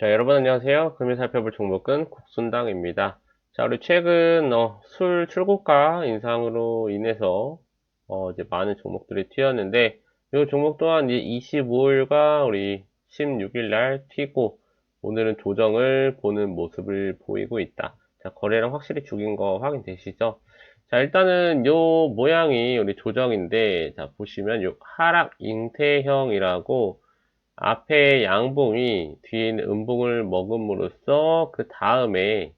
자, 여러분 안녕하세요. 금일 살펴볼 종목은 국순당입니다. 자, 우리 최근 어, 술 출고가 인상으로 인해서 어, 이제 많은 종목들이 튀었는데 이 종목 또한 이제 25일과 우리 16일 날 튀고 오늘은 조정을 보는 모습을 보이고 있다. 자, 거래량 확실히 죽인 거 확인되시죠? 자, 일단은 요 모양이 우리 조정인데 자, 보시면 요 하락 잉태형이라고 앞에 양봉이 뒤에 있는 음봉을 먹음으로써 그 다음에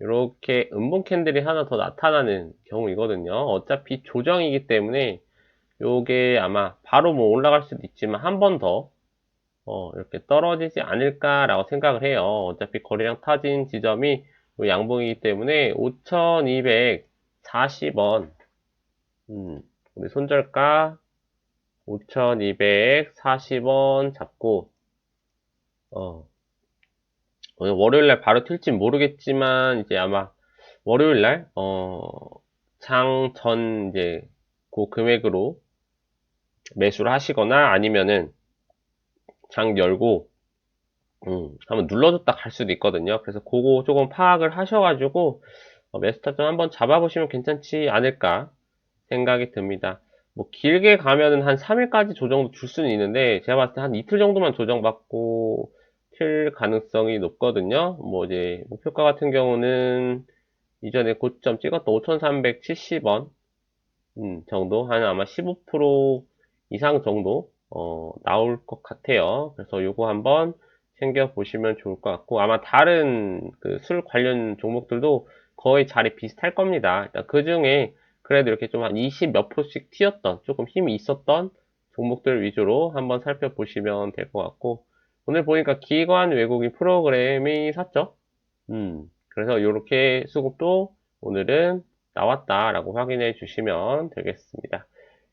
이렇게 음봉 캔들이 하나 더 나타나는 경우이거든요. 어차피 조정이기 때문에 요게 아마 바로 뭐 올라갈 수도 있지만 한 번 더 어, 이렇게 떨어지지 않을까라고 생각을 해요. 어차피 거래량 타진 지점이 요 양봉이기 때문에 5,240원 음, 우리 손절가 5,240원 잡고, 어, 오늘 월요일날 바로 튈지 모르겠지만, 이제 아마 월요일날, 어, 장 전, 이제, 그 금액으로 매수를 하시거나 아니면은 장 열고, 음, 한번 눌러줬다 갈 수도 있거든요. 그래서 그거 조금 파악을 하셔가지고, 어, 매수 타점 한번 잡아보시면 괜찮지 않을까 생각이 듭니다. 뭐 길게 가면은 한 3일까지 조정도 줄 수는 있는데 제가 봤을 때 한 이틀 정도만 조정받고 튈 가능성이 높거든요. 뭐 이제 목표가 같은 경우는 이전에 고점 찍었던 5,370원 음, 정도 한 아마 15% 이상 정도 어, 나올 것 같아요. 그래서 요거 한번 챙겨 보시면 좋을 것 같고 아마 다른 그 술 관련 종목들도 거의 자리 비슷할 겁니다. 일단 그 중에 그래도 이렇게 좀 한 20 몇 프로씩 튀었던 조금 힘이 있었던 종목들 위주로 한번 살펴보시면 될 것 같고 오늘 보니까 기관 외국인 프로그램이 샀죠. 음, 그래서 이렇게 수급도 오늘은 나왔다라고 확인해 주시면 되겠습니다.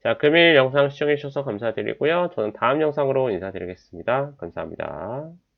자, 금일 영상 시청해 주셔서 감사드리고요. 저는 다음 영상으로 인사드리겠습니다. 감사합니다.